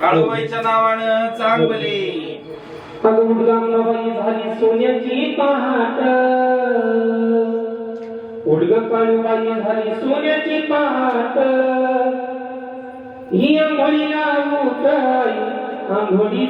काळूबाईच्या नावानं चांगले. झाली सोन्याची पहाट उडग काळूबाई झाली सोन्याची पहाट ही आंघोळी लावू काय आंघोळी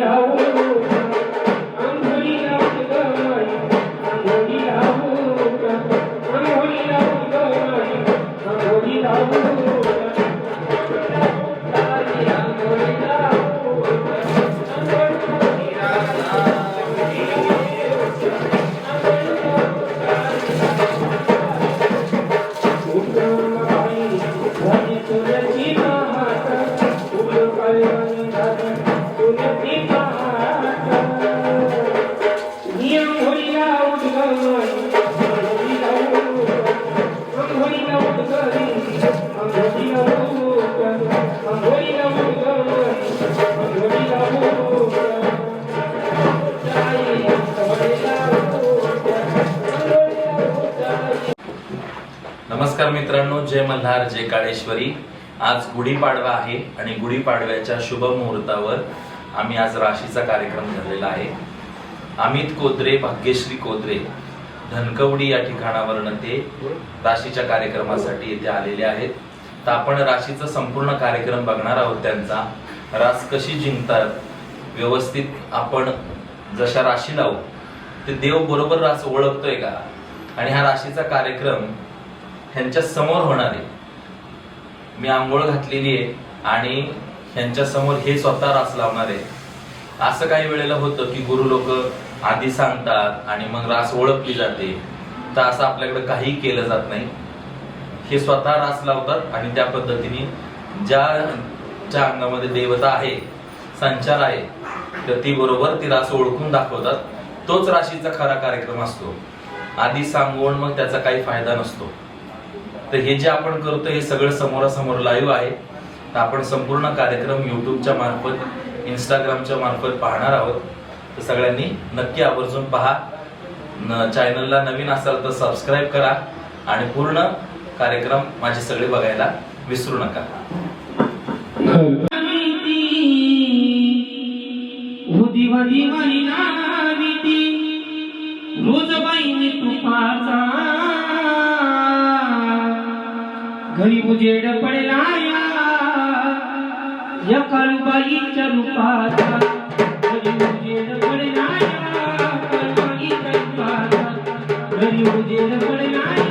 नमस्कार मित्रांनो जय मल्हार जय काळेश्वरी. आज गुढीपाडवा आहे आणि गुढीपाडव्याच्या शुभ मुहूर्तावर आम्ही आज राशीचा कार्यक्रम धरलेला आहे. अमित कोत्रे भाग्यश्री कोत्रे धनकवडी या ठिकाणावरनं ते राशीच्या कार्यक्रमासाठी येथे आलेले आहेत. तर आपण राशीचा संपूर्ण कार्यक्रम बघणार आहोत त्यांचा. रास कशी जिंकतात व्यवस्थित आपण जशा राशी लावू ते देव बरोबर रास ओळखतोय का? आणि हा राशीचा कार्यक्रम ह्यांच्या समोर होणार. आहे मी आंघोळ घातलेली आहे आणि ह्यांच्या समोर हे स्वतः रास लावणार आहे. असं काही वेळेला होतं की गुरु लोक आधी सांगतात आणि मग रास ओळखली जाते. तर असं आपल्याकडे काही केलं जात नाही. हे स्वतः रास लावतात आणि त्या पद्धतीने ज्या ज्या अंगामध्ये देवता आहे संचार आहे तर ती बरोबर ती रास ओळखून दाखवतात. तोच राशीचा खरा कार्यक्रम असतो. आधी सांगून मग त्याचा काही फायदा नसतो. तर हे जे आपण करतो हे सगळं समोरासमोर लाईव्ह आहे. तर आपण संपूर्ण कार्यक्रम युट्यूबच्या मार्फत इंस्टाग्रामच्या मार्फत पाहणार आहोत. तर सगळ्यांनी नक्की आवर्जून पहा. न चॅनलला नवीन असाल तर सबस्क्राईब करा आणि पूर्ण कार्यक्रम माझे सगळे बघायला विसरू नका. रोज बाईने तुपाचा घड़ी मुझे डपड़ लाया यकल बाई चल पाता। घड़ी मुझे डपड़ लाया यकल बाई चल पाता। घड़ी मुझे डपड़ लाया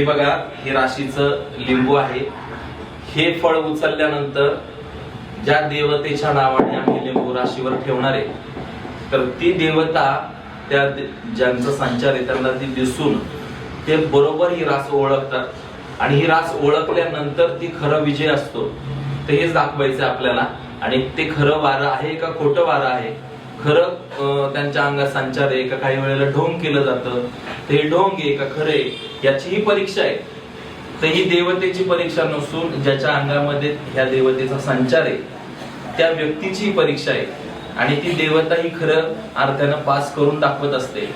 हे बघा हे राशीचं लिंबू आहे. हे फळ उचलल्यानंतर ज्या देवतेच्या नावाने आम्ही लिंबू राशीवर ठेवणार आहे तर ती देवता त्या ज्यांचं ज्यांचा संचार आहे त्यांना ती दिसून ते बरोबर ही रास ओळखतात. आणि ही रास ओळखल्यानंतर ती खरं विजय असतो. ते हेच दाखवायचं आपल्याला. आणि ते खरं वारं आहे का खोटं वारं आहे? खरं त्यांच्या अंगात संचार आहे का काही वेळेला ढोंग केलं जातं. ते हे ढोंग आहे का खरे याचीही परीक्षा आहे. तर ही देवतेची परीक्षा नसून ज्याच्या अंगामध्ये ह्या देवतेचा संचार आहे त्या व्यक्तीची परीक्षा आहे. आणि ती देवता ही खरं अर्थानं पास करून दाखवत असते.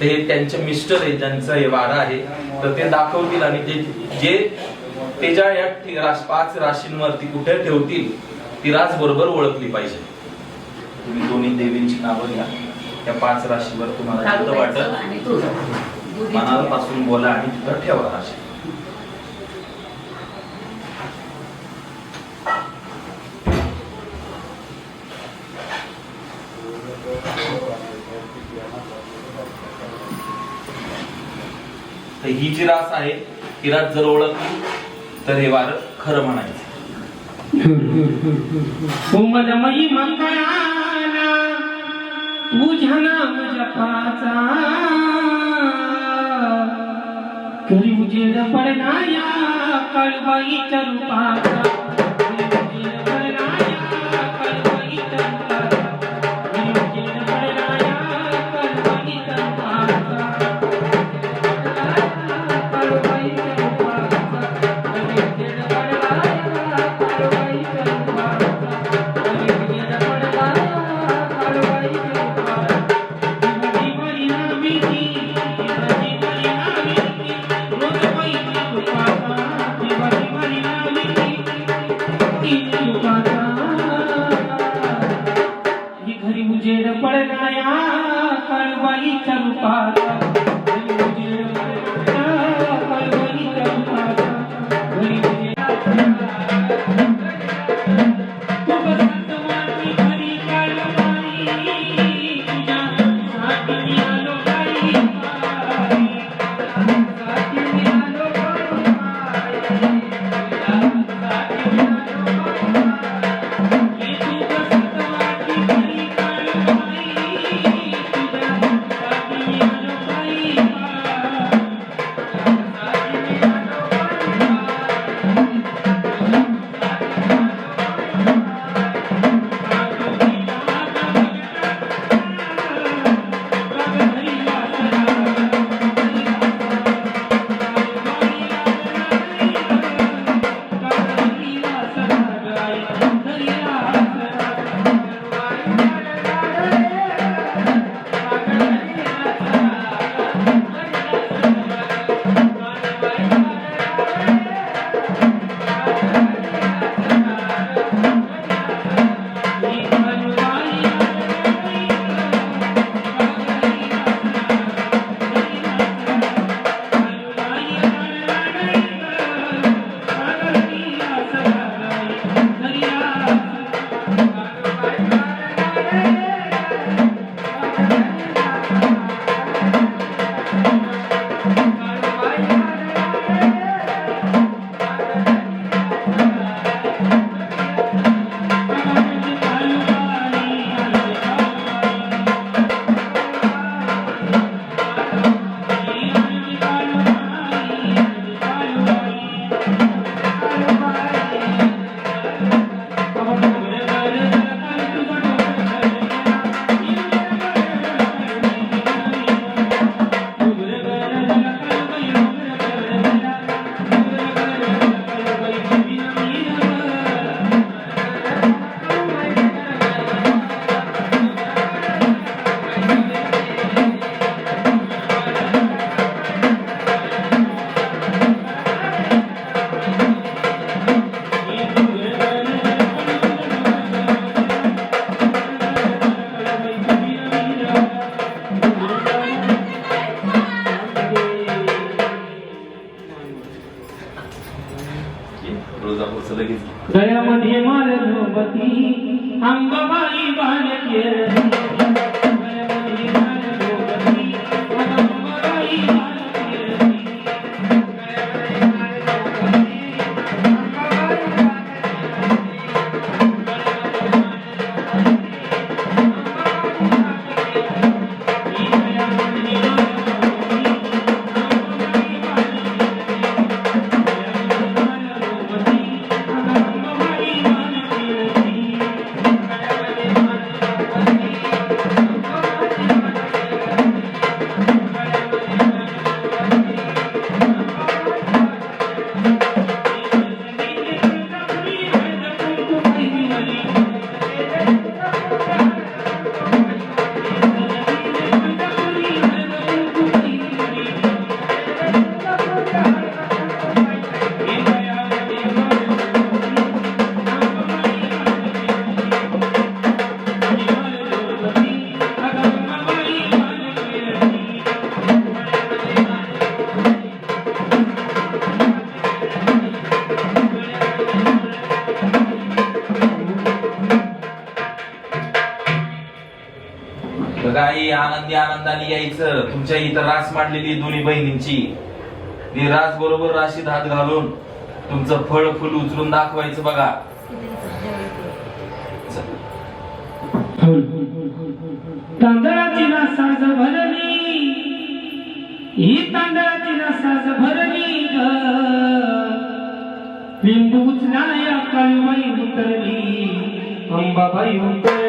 ते त्यांचे मिस्टर आहे ज्यांचं हे वारा आहे. तर ते दाखवतील आणि ते जे त्याच्या या पाच राशींवरती कुठे ठेवतील ती रास बरोबर ओळखली पाहिजे. तुम्ही दोन्ही देवींची नावं घ्या. त्या पाच राशीवर तुम्हाला शुद्ध वाटत मनापासून बोला आणि तिथं ठेवा राशी. तर ही जी रास आहे ही रास जर ओळखली तर हे वार खरं म्हणायचं. मुझा नाम जपाचा करी उजेड पडणाया कळबाईच्या रूपाचा yeah. तुमच्या इथं रास मांडलेली दोन्ही बहिणींची. ती रास बरोबर राशीत हात घालून तुमचं फळ फुल उचलून दाखवायचं बघा. तांदळाची रासाज भरली. ही तांदळाची रासाज भरली लिंबू उचला या काळूबाई उतरली. अंबाबाई उतरली.